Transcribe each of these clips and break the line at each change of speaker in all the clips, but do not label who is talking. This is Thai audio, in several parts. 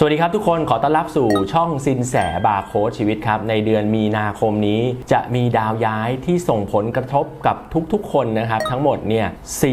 สวัสดีครับทุกคนขอต้อนรับสู่ช่องสินแสบาร์โค้ดชีวิตครับ ในเดือนมีนาคมนี้จะมีดาวย้ายที่ส่งผลกระทบกับทุกๆ คนนะครับ ทั้งหมดเนี่ยส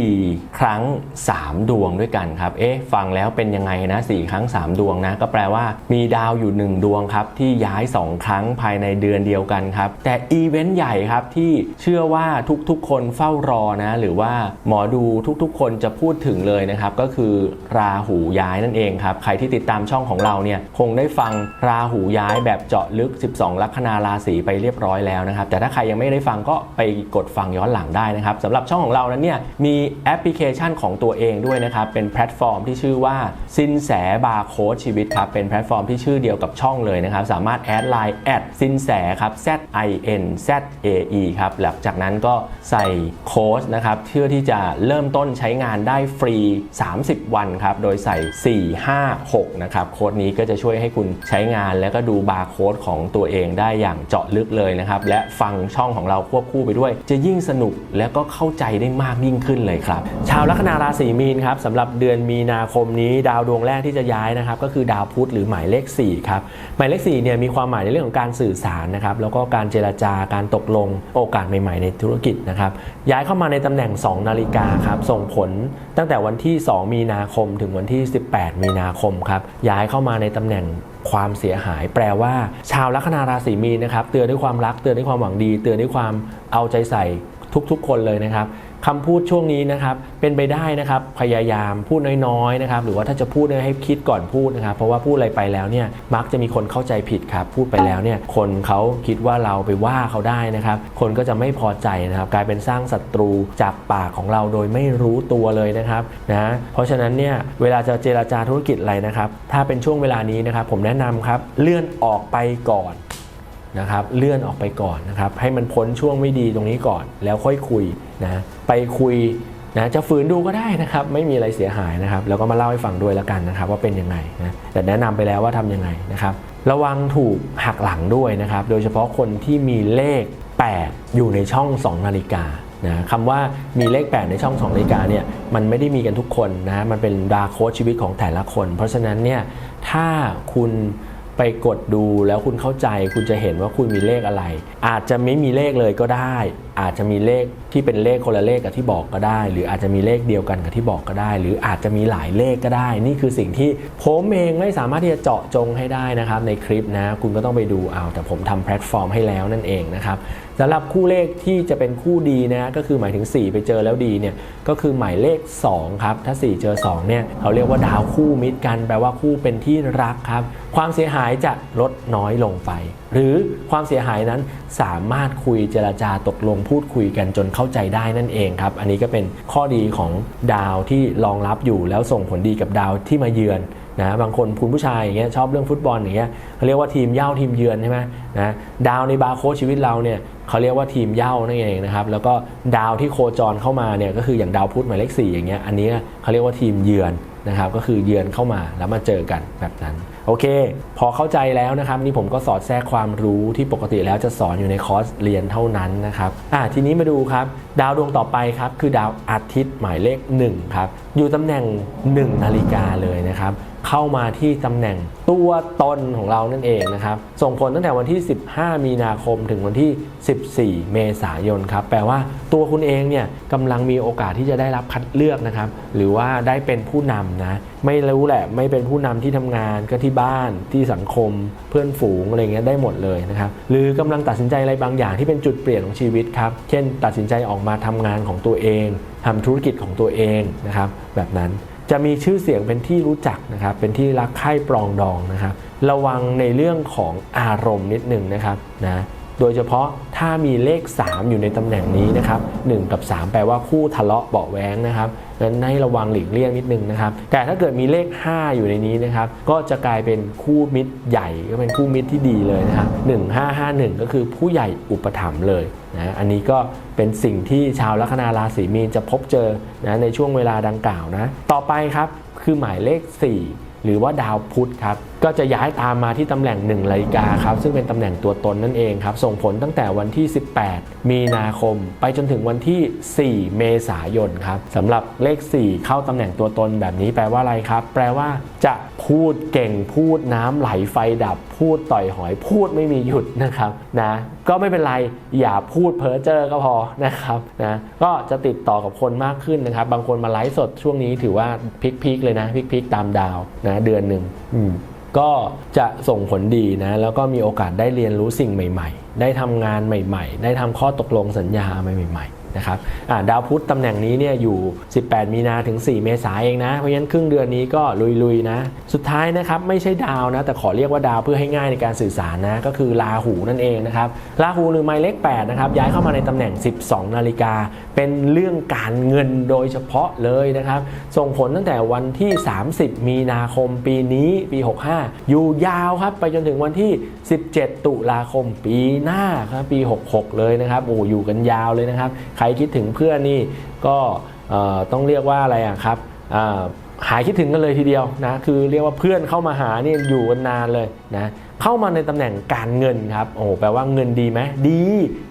ครั้ง 3 ดวงด้วยกันครับ เอ๊ะฟังแล้วเป็นยังไงนะ 4 ครั้ง 3 ดวงนะ ก็แปลว่ามีดาวอยู่ 1 ดวงครับ ที่ย้าย 2 ครั้งภายในเดือนเดียวกันครับ แต่อีเวนต์ใหญ่ครับที่เชื่อว่าทุกๆ คนเฝ้ารอนะหรือว่าหมอดูทุกๆ คนจะพูดถึงเลยนะครับก็คือราหูย้ายนั่นเองครับใครที่ติดตามช่องของเราเนี่ยคงได้ฟังราหูย้ายแบบเจาะลึก 12 ลัคนาราศีไปเรียบร้อยแล้วนะครับแต่ถ้าใครยังไม่ได้ฟังก็ไปกดฟังย้อนหลังได้นะครับสำหรับช่องของเรานั้นเนี่ยมีแอปพลิเคชันของตัวเองด้วยนะครับเป็นแพลตฟอร์มที่ชื่อว่าสินแสบาร์โค้ดชีวิตครับเป็นแพลตฟอร์มที่ชื่อเดียวกับช่องเลยนะครับสามารถแอดไลน์แอดสินแสครับ Z I N Z A E ครับหลังจากนั้นก็ใส่โค้ดนะครับเพื่อที่จะเริ่มต้นใช้งานได้ฟรี 30 วันครับโดยใส่ 4 5 6นะครับโค้ดนี้ก็จะช่วยให้คุณใช้งานแล้วก็ดูบาร์โค้ดของตัวเองได้อย่างเจาะลึกเลยนะครับ และฟังช่องของเราควบคู่ไปด้วย จะยิ่งสนุกและก็เข้าใจได้มากยิ่งขึ้นเลยครับ ชาวลัคนาราศีมีนครับสำหรับเดือนมีนาคมนี้ ดาวดวงแรกที่จะย้ายนะครับก็คือดาวพุธหรือหมายเลข4ครับหมายเลข4เนี่ยมีความหมายในเรื่องของการสื่อสารนะครับแล้วก็การเจรจาการตกลงโอกาสใหม่ ๆ ในธุรกิจนะครับย้ายเข้ามาในตำแหน่ง 2 นาฬิกาครับส่งผลตั้งแต่วันที่ 2 มีนาคม ถึงวันที่ 18 มีนาคมครับย้ายเข้ามาในตำแหน่งความเสียหาย แปลว่า ชาวลัคนาราศีมีนนะครับ เตือนด้วยความรักเตือนด้วยความหวังดี เตือนด้วยความเอาใจใส่ทุกๆ คนเลยนะครับ คำพูดช่วงนี้นะครับเป็นไปได้นะครับพยายามพูดน้อยๆนะครับหรือว่าถ้าจะพูดให้คิดก่อนพูดนะครับเพราะว่าพูดอะไรไปแล้วเนี่ยมักจะมีคนเข้าใจผิดครับพูดไปแล้วเนี่ยคนเขาคิดว่าเราไปว่าเขาได้นะครับคนก็จะไม่พอใจนะครับกลายเป็นสร้างศัตรูจากปากของเราโดยไม่รู้ตัวเลยนะครับนะเพราะฉะนั้นเนี่ยเวลาจะเจราจาธุรกิจอะไรนะครับถ้าเป็นช่วงเวลานี้นะครับผมแนะนำครับเลื่อนออกไปก่อน นะครับเลื่อนออกไปก่อนนะครับให้มันพ้นช่วงไม่ดีตรงนี้ก่อน แล้วค่อยคุยนะไปคุยนะจะฝืนดูก็ได้นะครับ ไม่มีอะไรเสียหายนะครับ แล้วก็มาเล่าให้ฟังด้วยแล้วกันนะครับ ว่าเป็นยังไงนะแต่แนะนำไปแล้วว่าทำยังไงนะครับ ระวังถูกหักหลังด้วยนะครับ โดยเฉพาะคนที่มีเลข 8 อยู่ในช่อง 2 นาฬิกานะคำว่ามีเลข 8 ในช่อง 2 นาฬิกาเนี่ยมันไม่ได้มีกันทุกคนนะมันเป็นดารโค้ดชีวิตของแต่ละคน เพราะฉะนั้นเนี่ยถ้าคุณ ไปกดดูแล้วคุณเข้าใจคุณจะเห็นว่าคุณมีเลขอะไร อาจจะไม่มีเลขเลยก็ได้ อาจจะมีเลขที่เป็นเลขคนละเลขกับที่บอกก็ได้ หรืออาจจะมีเลขเดียวกันกับที่บอกก็ได้ หรืออาจจะมีหลายเลขก็ได้ นี่คือสิ่งที่ผมเองไม่สามารถที่จะเจาะจงให้ได้นะครับในคลิปนะคุณก็ต้องไปดูเอา แต่ผมทำแพลตฟอร์มให้แล้วนั่นเองนะครับสำหรับคู่เลขที่จะเป็นคู่ดีนะก็คือหมายถึง 4 ไปเจอแล้วดีเนี่ยก็คือหมายเลข2ครับถ้า 4 เจอ2เนี่ยเขาเรียกว่าดาวคู่มิตรกันแปลว่าคู่เป็นที่รักครับ ความเสียหายจะลดน้อยลงไป หรือความเสียหายนั้นสามารถคุยเจรจาตกลงพูดคุยกันจนเข้าใจได้นั่นเองครับ อันนี้ก็เป็นข้อดีของดาวที่รองรับอยู่แล้วส่งผลดีกับดาวที่มาเยือน นะบางคนคุณผู้ชายอย่างเงี้ยชอบเรื่องฟุตบอลอย่างเงี้ยเขาเรียกว่าทีมเย่าทีมเยือนใช่ไหมนะดาวในบาร์โค้ชีวิตเราเนี่ยเขาเรียกว่าทีมเย่านั่นเองนะครับแล้วก็ดาวที่โคจรเข้ามาเนี่ยก็คืออย่างดาวพุธหมายเลข4อย่างเงี้ยอันนี้เขาเรียกว่าทีมเยือนนะครับก็คือเยือนเข้ามาแล้วมาเจอกันแบบนั้นโอเค พอเข้าใจแล้วนะครับ นี่ผมก็สอดแทรกความรู้ที่ปกติแล้วจะสอนอยู่ในคอร์สเรียนเท่านั้นนะครับอะทีนี้มาดูครับ ดาวดวงต่อไปครับ คือดาวอาทิตย์หมายเลข1ครับอยู่ตำแหน่ง 1 นาฬิกาเลยนะครับ เข้ามาที่ตำแหน่งตัวตนของเรานั่นเองนะครับส่งผลตั้งแต่วันที่ 15 มีนาคมถึงวันที่ 14 เมษายนครับแปลว่าตัวคุณเองเนี่ยกำลังมีโอกาสที่จะได้รับคัดเลือกนะครับ หรือว่าได้เป็นผู้นำนะไม่รู้แหละไม่เป็นผู้นำที่ทำงานก็ที่บ้านที่สังคมเพื่อนฝูงอะไรเงี้ยได้หมดเลยนะครับหรือกำลังตัดสินใจอะไรบางอย่างที่เป็นจุดเปลี่ยนของชีวิตครับ เช่น ตัดสินใจออกมาทำงานของตัวเองทำธุรกิจของตัวเองนะครับแบบนั้น จะมีชื่อเสียงเป็นที่รู้จักนะครับ เป็นที่รักใคร่ปรองดองนะครับ ระวังในเรื่องของอารมณ์นิดหนึ่งนะครับนะ โดยเฉพาะถ้ามีเลข 3 อยู่ในตำแหน่งนี้นะครับ1กับ 3 แปลว่าคู่ทะเลาะเบาะแว้งนะครับงนั้นให้ระวังหลีกเลี่ยงนิดนึงนะครับ แต่ถ้าเกิดมีเลข 5 อยู่ในนี้นะครับ ก็จะกลายเป็นคู่มิตรใหญ่ก็เป็นคู่มิตรที่ดีเลยนะครับ1551 ก็คือผู้ใหญ่อุปถัมภ์เลยนะอันนี้ก็เป็นสิ่งที่ชาวลัคนาราศีมีนจะพบเจอนะในช่วงเวลาดังกล่าวนะ ต่อไปครับคือหมายเลข 4 หรือว่าดาวพุธครับ ก็จะย้ายตามมาที่ตำแหน่ง1นาฬิกาครับซึ่งเป็นตำแหน่งตัวตนนั่นเองครับ ส่งผลตั้งแต่วันที่ 18 มีนาคม ไปจนถึงวันที่ 4 เมษายนครับสำหรับเลข 4 เข้าตำแหน่งตัวตนแบบนี้แปลว่าอะไรครับ แปลว่าจะพูดเก่งพูดน้ำไหลไฟดับ พูดต่อยหอยพูดไม่มีหยุดนะครับนะก็ไม่เป็นไรอย่าพูดเพ้อเจ้อก็พอนะครับนะก็จะติดต่อกับคนมากขึ้นนะครับ บางคนมาไลฟ์สดช่วงนี้ถือว่าพลิกๆเลยนะพลิกๆตามดาวนะเดือนหนึ่งอืม ก็จะส่งผลดีนะแล้วก็มีโอกาสได้เรียนรู้สิ่งใหม่ ๆ ได้ทำงานใหม่ ๆ ได้ทำข้อตกลงสัญญาใหม่ ๆ นะครับดาวพุธตำแหน่งนี้เนี่ยอยู่ 18 มีนาถึง 4 เมษายนเองนะ เพราะฉะนั้นครึ่งเดือนนี้ก็ลุยๆนะ สุดท้ายนะครับไม่ใช่ดาวนะ แต่ขอเรียกว่าดาวเพื่อให้ง่ายในการสื่อสารนะ ก็คือราหูนั่นเองนะครับ ราหูหรือไมเลข8นะครับย้ายเข้ามาในตำแหน่ง 12 นาฬิกา เป็นเรื่องการเงินโดยเฉพาะเลยนะครับ ส่งผลตั้งแต่วันที่ 30 มีนาคมปีนี้ปี 65 อยู่ยาวครับไปจนถึงวันที่ 17 ตุลาคมปีหน้าครับปี 66 เลยนะครับโอ้อยู่กันยาวเลยนะครับใครคิดถึงเพื่อนนี่ก็ต้องเรียกว่าอะไรอะครับหายคิดถึงกันเลยทีเดียวนะคือเรียกว่าเพื่อนเข้ามาหานี่อยู่กันนานเลยนะเข้ามาในตำแหน่งการเงินครับโอ้แปลว่าเงินดีไหมดี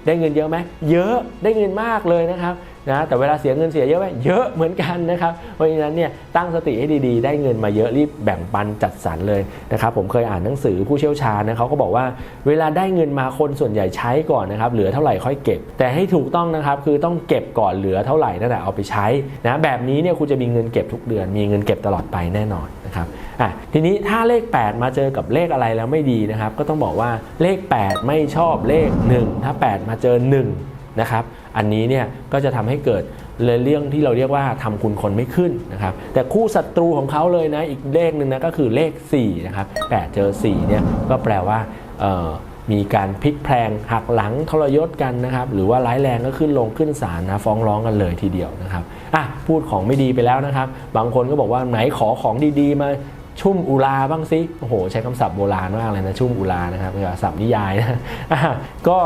ได้เงินเยอะไหมเยอะได้เงินมากเลยนะครับ นะแต่เวลาเสียเงินเสียเยอะไหมเยอะเหมือนกันนะครับเพราะฉะนั้นเนี่ยตั้งสติให้ดีๆ ได้เงินมาเยอะรีบแบ่งปันจัดสรรเลยนะครับผมเคยอ่านหนังสือผู้เชี่ยวชาญนะเขาก็บอกว่าเวลาได้เงินมาคนส่วนใหญ่ใช้ก่อนนะครับเหลือเท่าไหร่ค่อยเก็บ แต่ให้ถูกต้องนะครับคือต้องเก็บก่อนเหลือเท่าไหร่นั่นแหละเอาไปใช้นะแบบนี้เนี่ยคุณจะมีเงินเก็บทุกเดือน มีเงินเก็บตลอดไปแน่นอนนะครับอะทีนี้ถ้าเลข 8 มาเจอกับเลขอะไรแล้วไม่ดีนะครับก็ต้องบอกว่าเลข 8 ไม่ชอบเลข 1 ถ้า 8 มาเจอ 1 นะครับอันนี้เนี่ยก็จะทำให้เกิดเรื่องที่เราเรียกว่าทำคุณคนไม่ขึ้นนะครับแต่คู่ศัตรูของเขาเลยนะอีกเลขหนึ่งนะก็คือเลข4นะครับ8เจอ4เนี่ยก็แปลว่ามีการพลิกแพลงหักหลังทรยศกันนะครับหรือว่าร้ายแรงก็ขึ้นลงขึ้นศาลนะฟ้องร้องกันเลยทีเดียวนะครับอะพูดของไม่ดีไปแล้วนะครับ บางคนก็บอกว่าไหนขอของดีๆมาชุ่มอุราบ้างสิโอ้โห ใช้คำศัพท์โบราณมากเลยนะ ชุ่มอุรานะครับเป็นศัพท์นิยายนะะก็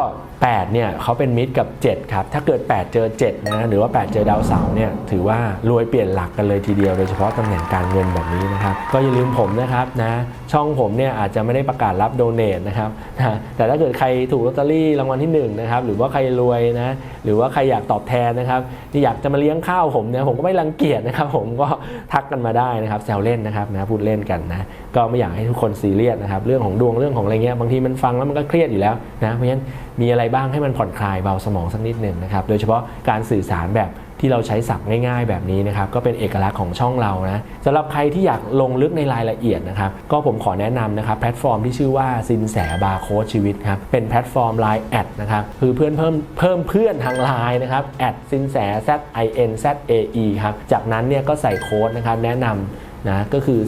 8เนี่ยเขาเป็นมิตรกับ 7 ครับ ถ้าเกิด 8 เจอ 7 นะ หรือว่า 8 เจอดาวเสาร์เนี่ยถือว่ารวยเปลี่ยนหลักกันเลยทีเดียวโดยเฉพาะตำแหน่งการเงินแบบนี้นะครับ ก็อย่าลืมผมนะครับนะช่องผมเนี่ยอาจจะไม่ได้ประกาศรับโดเนทนะครับนะแต่ถ้าเกิดใครถูกลอตเตอรี่รางวัลที่1นะครับหรือว่าใครรวยนะหรือว่าใครอยากตอบแทนนะครับที่อยากจะมาเลี้ยงข้าวผมเนี่ยผมก็ไม่รังเกียจนะครับผมก็ทักกันมาได้นะครับแซวเล่นนะครับนะพูดเล่นกันนะ ก็ไม่อยากให้ทุกคนซีเรียสนะครับเรื่องของดวงเรื่องของอะไรเงี้ยบางทีมันฟังแล้วมันก็เครียดอยู่แล้วนะเพราะฉะนั้นมีอะไรบ้างให้มันผ่อนคลายเบาสมองสักนิดหนึ่งนะครับโดยเฉพาะการสื่อสารแบบที่เราใช้ศัพท์ง่าย ๆ แบบนี้นะครับก็เป็นเอกลักษณ์ของช่องเรานะสำหรับใครที่อยากลงลึกในรายละเอียดนะครับก็ผมขอแนะนำนะครับแพลตฟอร์มที่ชื่อว่าซินแสบาร์โค้ดชีวิตครับเป็นแพลตฟอร์ม Line แอดนะครับคือเพื่อนเพิ่มเพิ่มเพื่อนทางไลน์นะครับแอดซินแส Z I N Z A E ครับจากนั้นเนี่ยก็ใส่โค้ดนะครับแนะนำ นะก็คือ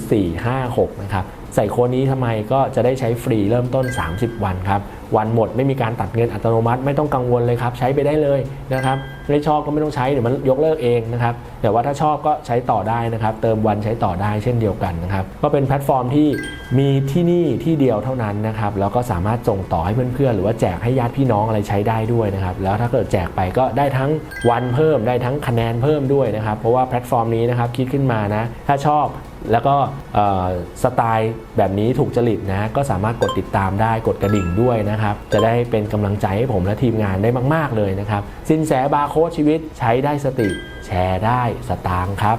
456นะครับ ใส่โค้ดนี้ทำไมก็จะได้ใช้ฟรีเริ่มต้น 30 วันครับ วันหมดไม่มีการตัดเงินอัตโนมัติไม่ต้องกังวลเลยครับ ใช้ไปได้เลยนะครับ ไม่ชอบก็ไม่ต้องใช้เดี๋ยวมันยกเลิกเองนะครับ แต่ว่าถ้าชอบก็ใช้ต่อได้นะครับ เติมวันใช้ต่อได้เช่นเดียวกันนะครับ ก็เป็นแพลตฟอร์มที่มีที่นี่ที่เดียวเท่านั้นนะครับ แล้วก็สามารถส่งต่อให้เพื่อนๆ หรือว่าแจกให้ญาติพี่น้องอะไรใช้ได้ด้วยนะครับ แล้วถ้าเกิดแจกไปก็ได้ทั้งวันเพิ่มได้ทั้งคะแนนเพิ่มด้วยนะครับ เพราะว่าแพลตฟอร์มนี้นะครับคิดขึ้นมานะ ถ้าชอบ แล้วก็สไตล์แบบนี้ถูกจริตนะก็สามารถกดติดตามได้กดกระดิ่งด้วยนะครับ จะได้เป็นกำลังใจให้ผมและทีมงานได้มาก ๆ เลยนะครับ สินแสบาร์โค้ดชีวิตใช้ได้สติแชร์ได้สตางค์ครับ